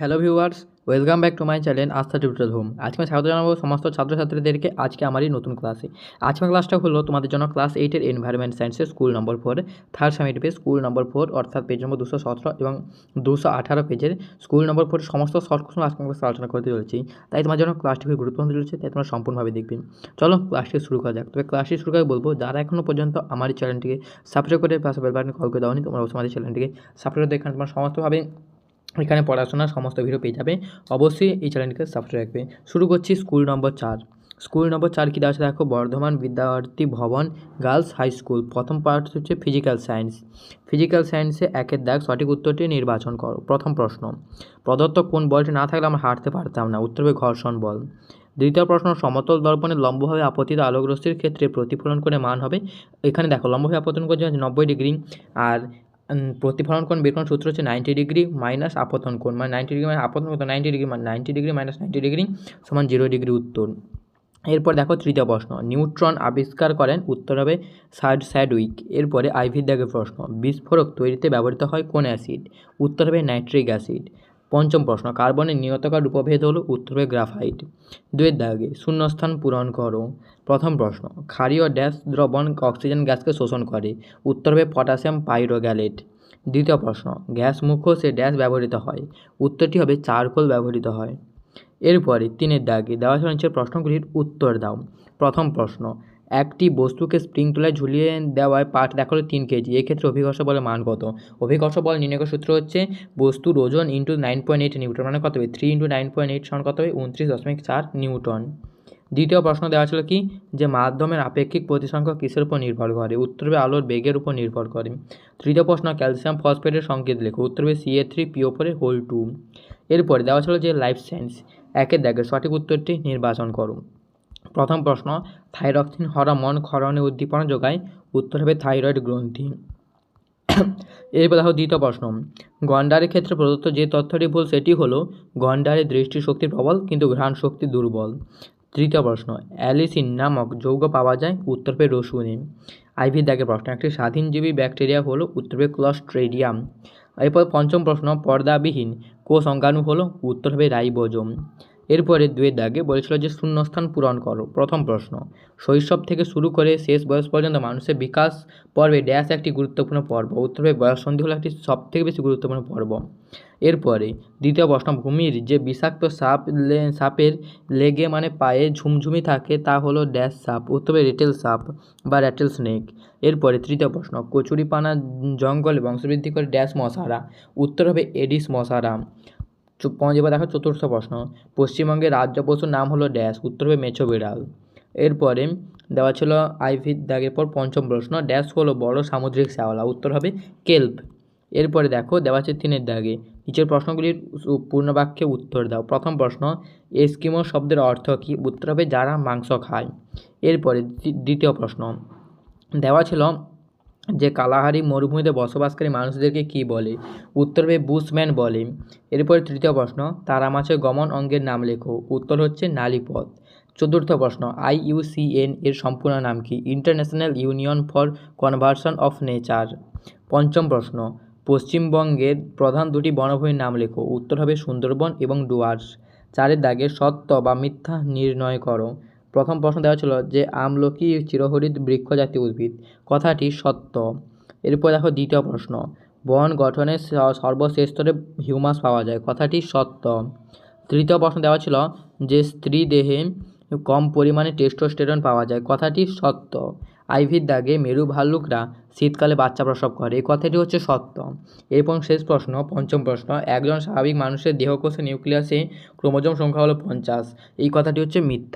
Hello viewers welcome back to my channel Astha tutorial home আজকে আমি স্বাগত জানাব সমস্ত ছাত্রছাত্রীদেরকে, আজকে আমারই নতুন ক্লাসে আজকের ক্লাসটা হলো তোমাদের জন্য ক্লাস এইটের এনভায়রনমেন্ট সায়েন্সের school number four third summit page school number four অর্থাৎ পেজ নম্বর দুশো সতেরো এবং দুশো আঠারো পেজের স্কুল নম্বর ফোর সমস্ত শর্ট কোশ্চেন আজকে ক্লাস আলোচনা করতে চলেছি। তাই তোমার জন্য ক্লাসটি খুবই গুরুত্বপূর্ণ চলেছে, তাই তোমরা সম্পূর্ণভাবে দেখবে। চলো ক্লাসটি শুরু করা যাক। তবে ক্লাসটি শুরু করে বলব, যারা এখনও পর্যন্ত আমার এই চ্যানেলটিকে সাবস্ক্রাইব করে পাশে বেল বাটনে কল করে দাওনি, তোমরা অবশ্যই আমাদের চ্যানেলটিকে সাবস্ক্রাইব করে তোমার সমস্তভাবে এখানে পড়াশোনার সমস্ত ভিডিও পেয়ে যাবে। অবশ্যই এই চ্যানেলটিকে সাবস্ক্রাইব রাখবে। শুরু করছি স্কুল নম্বর চার। স্কুল নম্বর চার কী দেওয়া দেখো? Bardhaman Vidyarthi Bhavan girls high school প্রথম পার্ট হচ্ছে ফিজিক্যাল সায়েন্স ফিজিক্যাল সায়েন্সে একের দাগ সঠিক উত্তরটি নির্বাচন করো। প্রথম প্রশ্ন। প্রদত্ত কোন বলটি না থাকলে আমরা হাঁটতে পারতাম না। উত্তর হবে ঘর্ষণ বল। দ্বিতীয় প্রশ্ন, সমতল দর্পণে লম্বভাবে আপতিত আলোকরশ্মির ক্ষেত্রে প্রতিফলন করে মান হবে। এখানে দেখো, লম্বভাবে আপতন করছে নব্বই ডিগ্রি আর প্রতিফলন কোণ বের করার সূত্র হচ্ছে নাইনটি ডিগ্রি মাইনাস আপতন কোণ মানে নাইনটি ডিগ্রি মানে আপতন কোণ নাইনটি ডিগ্রি মানে ninety degree minus ninety degree সমান জিরো ডিগ্রি উত্তর। এরপর দেখো তৃতীয় প্রশ্ন, নিউট্রন আবিষ্কার করেন উত্তর হবে সার্ভ স্যাড উইক এরপরে আইভির দাগের প্রশ্ন, বিস্ফোরক তৈরিতে ব্যবহৃত হয় কোন অ্যাসিড? উত্তর হবে নাইট্রিক অ্যাসিড। পঞ্চম প্রশ্ন, কার্বনের নিয়তকার রূপভেদ হলো উত্তর গ্রাফাইট। দুয়ের দাগে, শূন্যস্থান পূরণ করো। প্রথম প্রশ্ন, ক্ষারীয় ড্যাশ দ্রবণ অক্সিজেন গ্যাসকে শোষণ করে উত্তর হবে পটাশিয়াম পাইরোগ্যালেট। দ্বিতীয় প্রশ্ন, গ্যাস মুখ্য সে ড্যাশ ব্যবহৃত হয়, উত্তরটি হবে চারকোল ব্যবহৃত হয়। এরপরে তিনের দাগে দেওয়া আছে প্রশ্নগুলির উত্তর দাও। প্রথম প্রশ্ন একটি বস্তুকে স্প্রিং তোলায় ঝুলিয়ে দেওয়ায় পাঠ দেখাল তিন কেজি। এক্ষেত্রে অভিকর্ষ বলের মান কত? অভিকর্ষ বল নির্ণয় সূত্র হচ্ছে, বস্তুর ওজন into nine point eight newton মানে কত হবে? Three into nine point eight সমান কত হবে? উনত্রিশ দশমিক চার নিউটন। দ্বিতীয় প্রশ্ন দেওয়া ছিল কি? যে মাধ্যমের আপেক্ষিক প্রতিসংখ্যক কিসের উপর নির্ভর করে? উত্তর হবে আলোর বেগের উপর নির্ভর করে। তৃতীয় প্রশ্ন, ক্যালসিয়াম ফসফেটের সংকেত লেখো। উত্তর হবে সিএ থ্রি পিও ফোরে হোল টু এরপরে দেওয়া ছিল যে লাইফ সায়েন্স একের দেখে সঠিক উত্তরটি নির্বাচন করো। প্রথম প্রশ্ন, থাইরক্সিন হরমোন ক্ষরণে উদ্দীপনা যোগায়। উত্তর হবে থাইরয়েড গ্রন্থি। এরপর দেখো দ্বিতীয় প্রশ্ন, গন্ডারের ক্ষেত্রে প্রদত্ত যে তথ্যটি ভুল, সেটি হলো গন্ডারের দৃষ্টিশক্তি প্রবল কিন্তু ঘ্রাণ শক্তি দুর্বল। তৃতীয় প্রশ্ন, অ্যালিসিন নামক যৌগ পাওয়া যায়? উত্তর পেয়ে রসুনে। আইভি দাগের প্রশ্ন, একটি স্বাধীনজীবী ব্যাকটেরিয়া হলো? উত্তর পেয়ে ক্লস্ট্রেডিয়াম। এরপর পঞ্চম প্রশ্ন, পর্দাবিহীন কোষ অঙ্গাণু হলো? উত্তর হবে রাইবোজোম। এরপরে দুয়ের দাগে বলেছিল যে শূন্যস্থান পূরণ করো। প্রথম প্রশ্ন, শৈশব থেকে শুরু করে শেষ বয়স পর্যন্ত মানুষের বিকাশ পর্বে ড্যাশ একটি গুরুত্বপূর্ণ পর্ব। উত্তর বয়ঃসন্ধি হলো একটি সবথেকে বেশি গুরুত্বপূর্ণ পর্ব। এরপরে দ্বিতীয় প্রশ্ন, ভূমির যে বিষাক্ত সাপ সাপের লেগে মানে পায়ে ঝুমঝুমি থাকে তা হলো ড্যাশ সাপ। উত্তর রেটেল সাপ বা র্যাটেল স্নেক। এরপরে তৃতীয় প্রশ্ন, কচুরিপানা, জঙ্গলে বংশবৃদ্ধি করে ড্যাশ মশারা। উত্তর হবে এডিস মশারা। এবার দেখো চতুর্থ প্রশ্ন। পশ্চিমবঙ্গের রাজ্য পশুর নাম হলো ড্যাশ, উত্তর হবে মেছো বিড়াল। এরপরে দেওয়া ছিল আইভির দাগের পর পঞ্চম প্রশ্ন, ড্যাশ হলো বড় সামুদ্রিক শ্যাওলা, উত্তর হবে কেল্প। এরপরে দেখো, দেওয়া আছে তিনের দাগে। নিচের প্রশ্নগুলির সু- পূর্ণ বাক্যে উত্তর দাও। প্রথম প্রশ্ন, এস্কিমো শব্দের অর্থ কী? উত্তর হবে যারা মাংস খায়। এরপরে দ্বিতীয় প্রশ্ন, দেওয়া ছিল যে কালাহারি মরুভূমিতে বসবাসকারী মানুষদেরকে কী বলে? উত্তর হবে বুশম্যান বলে। এরপরে তৃতীয় প্রশ্ন তারা মাছের গমন অঙ্গের নাম লেখো। উত্তর হচ্ছে নালীপথ। চতুর্থ প্রশ্ন, আই আইইউসিএন এর সম্পূর্ণ নাম কি? International Union for Conversion of Nature. পঞ্চম প্রশ্ন, পশ্চিমবঙ্গের প্রধান দুটি বনভূমির নাম লেখো। উত্তর হবে সুন্দরবন এবং ডুয়ার্স। চারের দাগে সত্য বা মিথ্যা নির্ণয় করো। প্রথম প্রশ্ন দেওয়া ছিল যে আমলকি চিরহরিত বৃক্ষ জাতীয় উদ্ভিদ। কথাটি সত্য। এরপর দেখো দ্বিতীয় প্রশ্ন। বন গঠনে স- সর্বশেষ স্তরে হিউমাস পাওয়া যায়। কথাটি সত্য। তৃতীয় প্রশ্ন দেওয়া ছিল যে স্ত্রী দেহে কম পরিমাণে টেস্টোস্টেরন পাওয়া যায়। কথাটি সত্য। আইভির দাগে মেরু ভাল্লুকরা শীতকালে বাচ্চা প্রসব করে। এই কথাটি হচ্ছে সত্য। এবং শেষ প্রশ্ন, পঞ্চম প্রশ্ন, একজন স্বাভাবিক মানুষের দেহকোষে নিউক্লিয়াসে ক্রোমোজোম সংখ্যা হলো পঞ্চাশ। এই কথাটি হচ্ছে মিথ্যা।